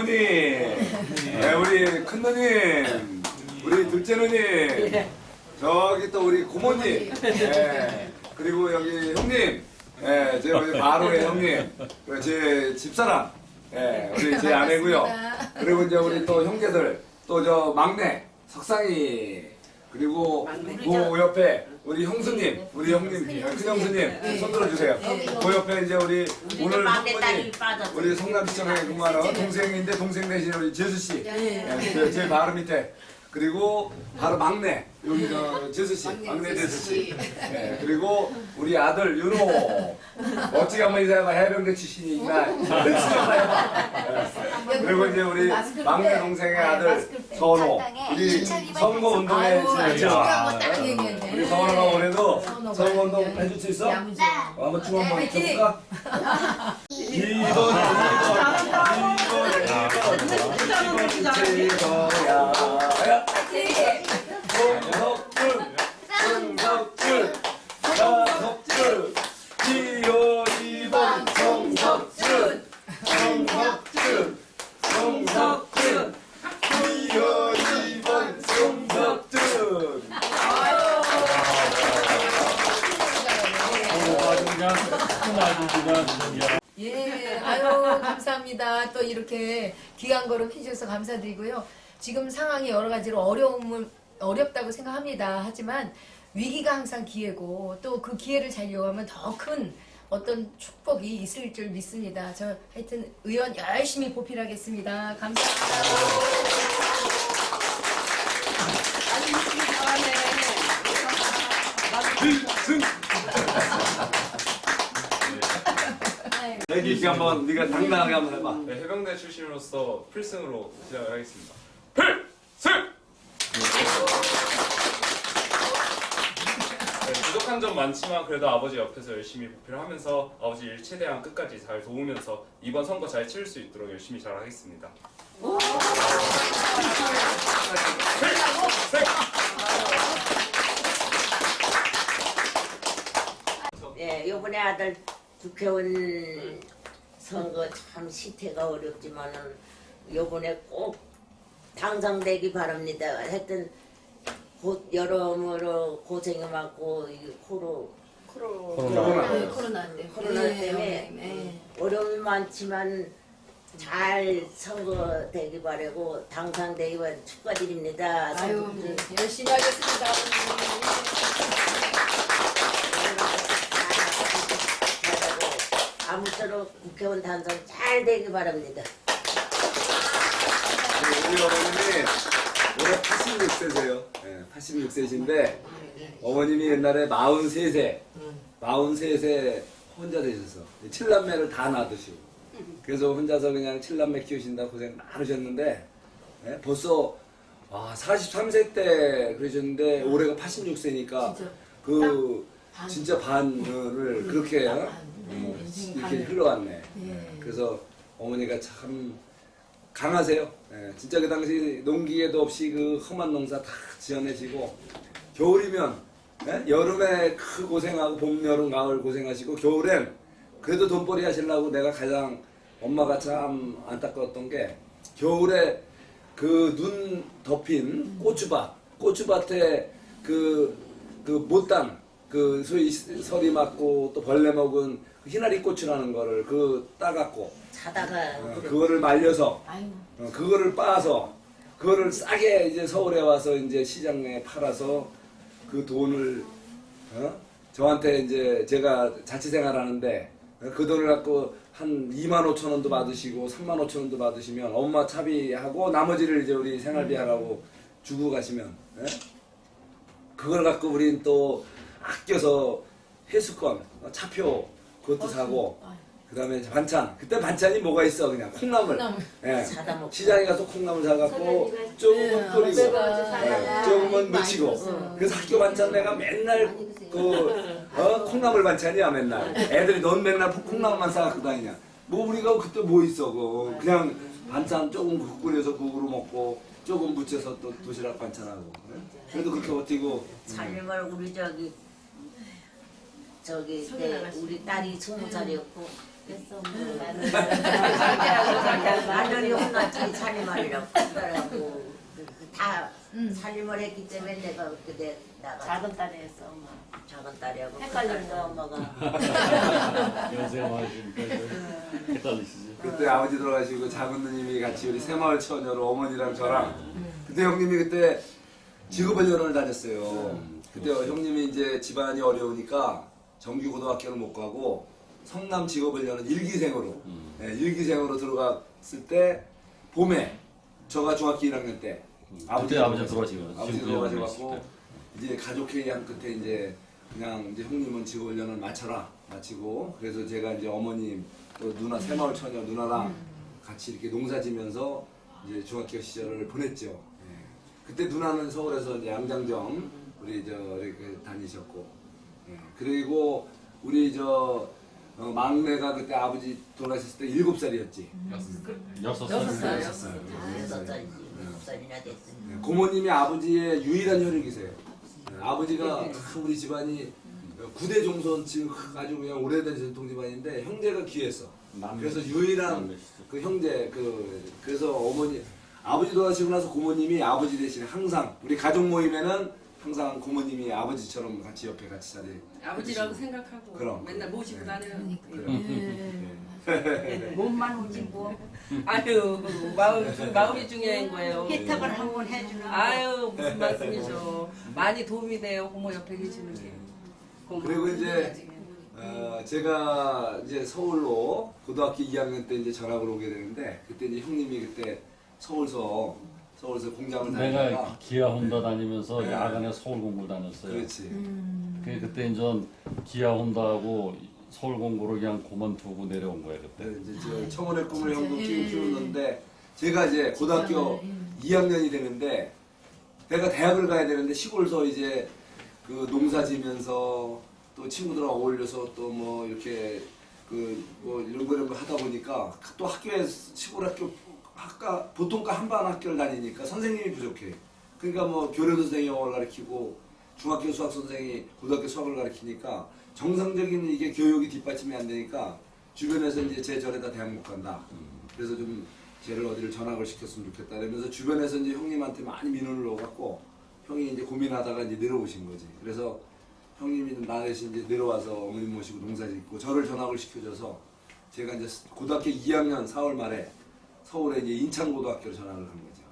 어머니, 네, 우리 큰 누님, 우리 둘째 누님, 저기 또 우리 고모님, 네, 그리고 여기 형님, 네, 제 우리 바로의 형님, 그리고 제 집사람, 네, 우리 제 아내고요. 그리고 이제 우리 또 형제들, 또 저 막내 석상이, 그리고 그 옆에 우리 형수님, 우리 형님, 큰 형수님 손 들어주세요. 그 옆에 이제 우리 오늘 빠졌어. 우리 성남시청에 근무하는 동생인데 동생 대신 우리 재수 씨, 예, 제, 제 바로 밑에 그리고 바로 막내 여기 저 재수 씨, 막내 재수 씨, 예, 그리고 우리 아들 윤호 어찌 한번 인사해봐 해병대 출신이지만 예. 그리고 이제 우리 막내 동생의 아들 선호 우리 선거 운동에 아유, 진짜 중요한 거딱 얘기했네. 우리 서원아가 올해도 서원아가 선거 운동 네. 해줄 수 있어? 야무지. 어, 한번 춤 한번 화이팅! 춰볼까? 2번 2번 2번 2번 최고야 성석준 성석준 성석준 2호 2번 성석준 성석준 성석준 2호 2번 성석준 예, 아유 감사합니다. 또 이렇게 귀한 걸음 해주셔서 감사드리고요. 지금 상황이 여러 가지로 어려움을 어렵다고 생각합니다. 하지만 위기가 항상 기회고 또 그 기회를 잘 이용하면 더 큰 어떤 축복이 있을 줄 믿습니다. 저 하여튼 의원 열심히 보필하겠습니다. 감사합니다. 승 여기 이렇게 한번 네가 당당하게 한번 해봐 네, 해병대 출신으로서 필승으로 시작을 하겠습니다. 필승! 네, 부족한 점 많지만 그래도 아버지 옆에서 열심히 보필을 하면서 아버지 일 최대한 끝까지 잘 도우면서 이번 선거 잘 치를 수 있도록 열심히 잘 하겠습니다. 예, 요번에 아들 국회의원 선거 참 시태가 어렵지만은 요번에 꼭 당선되기 바랍니다. 하여튼 곧 여러모로 고생이 많고 이 코로 코로나. 네, 코로나 때문에. 코로나 네, 때문에 네. 어려움이 많지만 잘 선거되기 바라고 당선되기 바라 축하드립니다. 아유, 선거들. 열심히 하겠습니다. 잘하고 아무쪼록 국회의원 당선 잘 되기 바랍니다. 우리 어머님이 올해 86세세요. 네, 86세신데 어머님이 옛날에 43세, 43세 혼자 되셔서 칠남매를 다 낳으시고 그래서 혼자서 그냥 칠남매 키우신다 고생 많으셨는데 네, 벌써 와 43세 때 그러셨는데 올해가 86세니까 진짜 그 반. 진짜 반을 그렇게 인생 이렇게. 흘러왔네. 네, 그래서 어머니가 참 강하세요. 예, 진짜 그 당시 농기계도 없이 그 험한 농사 다 지어내시고 겨울이면 예? 여름에 크 고생하고 봄, 여름, 가을 고생하시고 겨울엔 그래도 돈벌이 하시려고 내가 가장 엄마가 참 안타까웠던 게 겨울에 그 눈 덮인 고추밭 고추밭에 그, 그 못당 그 소위 서리 맞고 또 벌레 먹은 그 희나리 고추라는 거를 그 따갖고 자다가 어, 그거를 말려서 아유, 어, 그거를 빻아서 그거를 싸게 이제 서울에 와서 이제 시장에 팔아서 그 돈을 어? 저한테 이제 제가 자취 생활하는데 어, 그 돈을 갖고 한 2만 5천 원도 받으시고 3만 5천 원도 받으시면 엄마 차비하고 나머지를 이제 우리 생활비 하라고 주고 가시면 예? 그걸 갖고 우린 또 아껴서 회수권 어, 차표 그것도 사고 아유. 그다음에 반찬. 그때 반찬이 뭐가 있어 그냥? 콩나물, 콩나물. 예. 사다 먹고. 시장에 가서 콩나물 사갖고 조금은 끓이고. 예, 조금은 무치고. 그래서 학교 반찬 내가 맨날 그 어? 콩나물 반찬이야 맨날. 애들이 넌 맨날 콩나물만 싸갖고 다니냐. 뭐 우리가 그때 뭐 있어 그. 그냥 반찬 조금 국 끓여서 국으로 먹고 조금 무쳐서 또 도시락 반찬하고. 예? 그래도 그렇게 버티고. 살림을 우리 저기 저기 때 나갔어요. 우리 딸이 스무 살이었고. 마늘이 혼났지 살림하려고 하더라고 다 음. 살림을 했기 때문에 내가 그때 나가 작은 딸이 했어 엄마. 작은 딸이하고 헷갈린 거야 엄마가. 연세 많으시니까 이제 헷갈리시지. 그때 아버지 돌아가시고 작은 누님이 같이 우리 새마을 처녀로 어머니랑 저랑 그때 형님이 그때 직업훈련을 다녔어요. 그때 형님이 이제 집안이 어려우니까 정규 고등학교를 못 가고 성남 직업훈련은 일기생으로 예, 일기생으로 들어갔을 때 봄에 저가 중학교 1학년 때 그때 아버지 돌아가시고 아버지 지금 돌아가셔갖고 그때. 이제 가족 회의한 끝에 이제 그냥 이제 형님은 직업훈련을 마쳐라 마치고 그래서 제가 이제 어머님 또 누나 새마을 처녀 누나랑 같이 이렇게 농사지면서 이제 중학교 시절을 보냈죠. 예. 그때 누나는 서울에서 이제 양장점 우리 저 이렇게 다니셨고 예. 그리고 우리 저 어, 막내가 그때 아버지 돌아가셨을 때 일곱 살이었지. 여섯 여섯 살, 살. 여섯 살. 여섯 살이지 일곱 살이나 됐으니 네, 고모님이 아버지의 유일한 혈육이세요. 네, 아버지가 참 우리 집안이 구대 종손 아주 그냥 오래된 전통 집안인데 형제가 귀했어. 남매. 그래서 유일한 남매시죠. 그 형제 그 그래서 어머니 아버지 돌아가시고 나서 고모님이 아버지 대신 항상 우리 가족 모임에는 항상 고모님이 아버지처럼 같이 옆에 같이 자리. 아버지라고 생각하고 그럼. 맨날 모시고 다녀요. 몸만 오지 뭐. 아유 마음 중- 마음이 중요한 거예요. 혜택을 한 번 해주는 거. 아유 무슨 말씀이죠. 많이 도움이 돼요. 고모 옆에 계시는 게. 고모. 그리고 이제 어, 제가 이제 서울로 고등학교 2학년 때 이제 전학을 오게 되는데 그때 이제 형님이 그때 서울서 서울서 공장을 다니다가 내가 기아 혼다 다니면서 네. 야간에 서울 공부를 다녔어요. 그렇지. 그 그때 이제 기아 혼다하고 서울 공부를 그냥 그만두고 내려온 거예요 그때. 네, 이제 저 청혼의 꿈을 형도 키우 키우는데 제가 이제 고등학교 2학년이 되는데 내가 대학을 가야 되는데 시골서 이제 그 농사 지면서 또 친구들하고 어울려서 또 뭐 이렇게 그 뭐 이런 거 이런 거 하다 보니까 또 학교에 시골 학교 학과 보통과 한반 학교를 다니니까 선생님이 부족해. 그러니까 뭐 교련 선생이 영어를 가르치고 중학교 수학 선생이 고등학교 수학을 가르치니까 정상적인 이게 교육이 뒷받침이 안 되니까 주변에서 이제 제 절에다 대학 못 간다. 그래서 좀 쟤를 어디를 전학을 시켰으면 좋겠다. 이러면서 주변에서 이제 형님한테 많이 민원을 넣어갖고 형이 이제 고민하다가 이제 내려오신 거지. 그래서 형님이 나 대신 이제 내려와서 어머님 모시고 농사 짓고 저를 전학을 시켜줘서 제가 이제 고등학교 2학년 4월 말에 서울에 이제 인천고등학교로 전학을 간 거죠.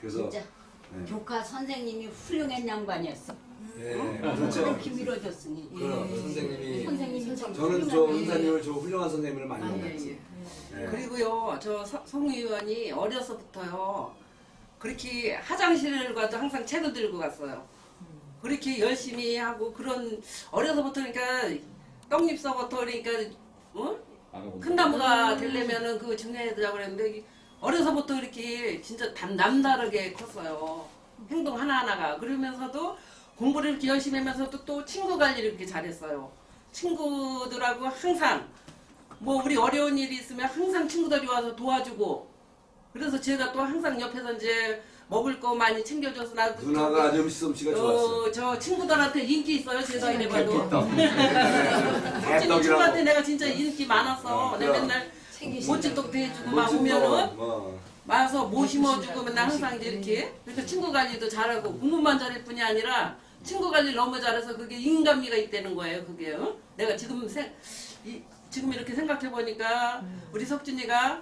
그래서 진짜 네. 조카 선생님이 훌륭한 양반이었어. 예, 그렇게 그렇죠. 밀어줬으니. 그럼 선생님이 선생님이 참 저는 저 훌륭한 은사님을 저 훌륭한 선생님을 많이 아, 예, 만났지. 예. 예. 그리고요 저 성 의원이 어려서부터요 그렇게 화장실을 가도 항상 책을 들고 갔어요. 그렇게 열심히 하고 그런 어려서부터 그러니까 떡잎서부터 그러니까 어? 알아보면. 큰 나무가 되려면은 그 중요하다고 그랬는데 어려서부터 이렇게 진짜 남, 남다르게 컸어요. 행동 하나하나가. 그러면서도 공부를 이렇게 열심히 하면서도 또 친구 관리를 이렇게 잘했어요. 친구들하고 항상 뭐 우리 어려운 일이 있으면 항상 친구들이 와서 도와주고 그래서 제가 또 항상 옆에서 이제 먹을 거 많이 챙겨줘서 나도 누나가 아주 솜씨가 좋았어. 어, 저 친구들한테 인기 있어요. 제가 이래봐도. 친구한테 내가 진짜 인기 많았어. 어, 내가. 맨날. 모찌떡도 해주고 막 오면은 거, 뭐. 와서 모 심어주고 맨날 항상 이제 이렇게 그래서 친구 관리도 잘하고 공부만 잘할 뿐이 아니라 친구 관리 너무 잘해서 그게 인간미가 있다는 거예요. 그게 어? 내가 지금 생 이, 지금 이렇게 생각해 보니까 우리 석준이가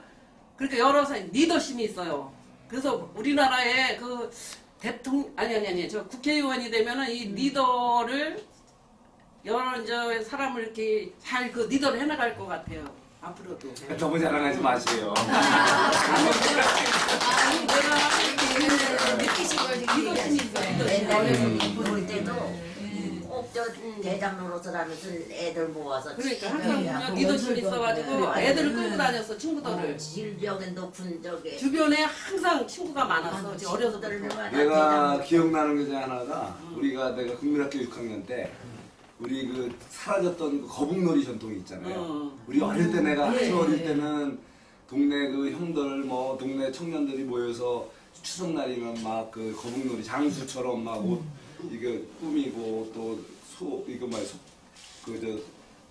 그렇게 여러 사 리더십이 있어요. 그래서 우리나라에 그 대통령 아니 아니 아니 저 국회의원이 되면은 이 리더를 여러 이제 사람을 이렇게 잘 그 리더를 해나갈 것 같아요. 앞으로도. 너무 자랑하지 마세요. 아니 내가 느끼신 걸 지금 리더십이 얘기하시는 있어. 거예요. 옛날에 리더십. 볼 때도 꼭저 대장 노릇을 하면서 애들 모아서 그러니까 항상 그냥 리더십이 있어가지고 애들을 끌고 다녔어 친구들을. 질병에 높은 저기 주변에 항상 친구가 많았어. 지금 어려서부터. 내가 기억나는 게 중에 하나가 우리가 내가 국민학교 6학년 때 우리 그 사라졌던 그 거북놀이 전통이 있잖아요. 어. 우리 어릴 때 내가 예, 아주 어릴 예. 때는 동네 그 형들 뭐 동네 청년들이 모여서 추석날이면 막 그 거북놀이 장수처럼 막 옷 이거 꾸미고 또 소 이거 뭐야 소 그저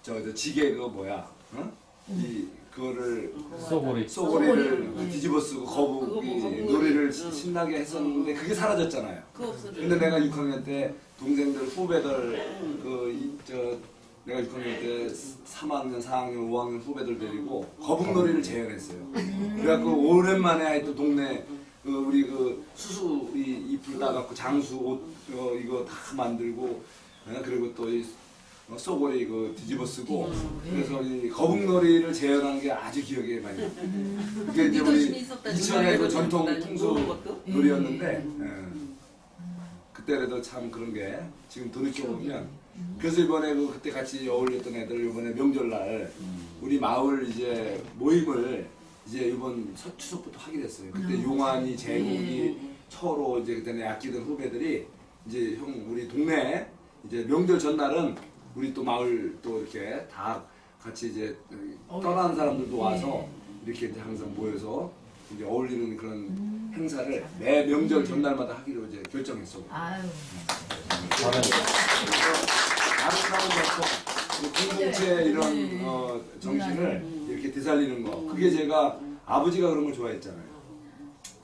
저 저, 지게 그거 뭐야? 어? 이 그거를 쏘고리. 쏘고리를 뒤집어 쓰고 거북이 그거 뭐 거북이. 놀이를 응. 신나게 했었는데 그게 사라졌잖아요. 없어져. 근데 내가 6학년 때 동생들 후배들 그저 내가 6학년 때 3학년, 4학년, 5학년 후배들 데리고 거북놀이를 재현했어요. 그래갖고 오랜만에 하여튼 동네 그 우리 그 수수 이 잎을 따갖고 장수 옷 어, 이거 다 만들고 어, 그리고 또이 어, 쏘고리 그 뒤집어 쓰고 그래서 이 거북놀이를 재현한 게 아주 기억에 많이 나요. 그게 이제 우리. 이천의 그 전통 나는 풍수 모르는 것도. 놀이였는데 예. 그때라도 참 그런 게 지금 돌이켜 보면. 그래서 이번에 그 그때 같이 어울렸던 애들 이번에 명절날 우리 마을 이제 모임을 이제 이번 첫 추석부터 하게 됐어요. 그때 용환이, 재국이, 철호 이제 그때 내 아끼던 후배들이 이제 형 우리 동네 이제 명절 전날은 우리 또 마을 또 이렇게 다 같이 이제 떠난 사람들도 와서 이렇게 이제 항상 모여서 이제 어울리는 그런 행사를 매 명절 전날마다 하기로 이제 결정했어. 아유. 아름다운 것도 공동체 이런 어, 정신을 이렇게 되살리는 거 그게 제가 아버지가 그런 걸 좋아했잖아요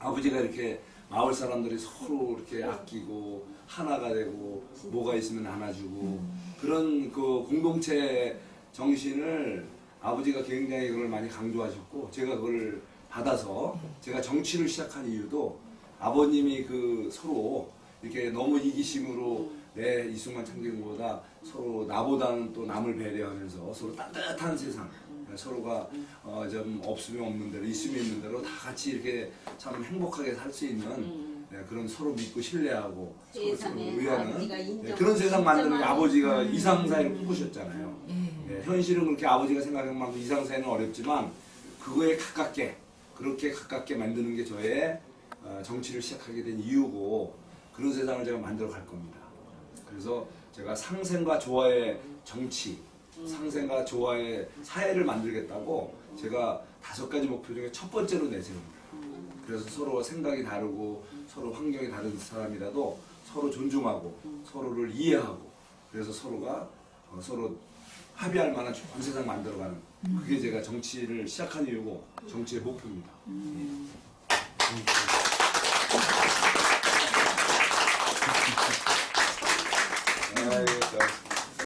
아버지가 이렇게 마을 사람들이 서로 이렇게 아끼고 하나가 되고 뭐가 있으면 안아주고 그런 그 공동체 정신을 아버지가 굉장히 그걸 많이 강조하셨고 제가 그걸 받아서 제가 정치를 시작한 이유도 아버님이 그 서로 이렇게 너무 이기심으로 내 이승만 참견보다 서로 나보다는 또 남을 배려하면서 서로 따뜻한 세상 서로가 어, 좀 없으면 없는 대로 있으면 있는 대로 다 같이 이렇게 참 행복하게 살 수 있는 네, 그런 서로 믿고 신뢰하고 서로 서로 세상에 의하는 아버지가 네, 인정- 그런 세상 만드는 게 인정하는- 아버지가 이상사회를 꿈꾸셨잖아요. 예. 네, 현실은 그렇게 아버지가 생각한 만큼 이상사회는 어렵지만 그거에 가깝게 그렇게 가깝게 만드는 게 저의 어, 정치를 시작하게 된 이유고 그런 세상을 제가 만들어 갈 겁니다. 그래서 제가 상생과 조화의 정치, 상생과 조화의 사회를 만들겠다고 제가 다섯 가지 목표 중에 첫 번째로 내세웁니다. 그래서 서로 생각이 다르고 서로 환경이 다른 사람이라도 서로 존중하고 서로를 이해하고 그래서 서로가 어, 서로 합의할 만한 좋은 세상 만들어가는 그게 제가 정치를 시작한 이유고 정치의 목표입니다. 예. 아이고, 참.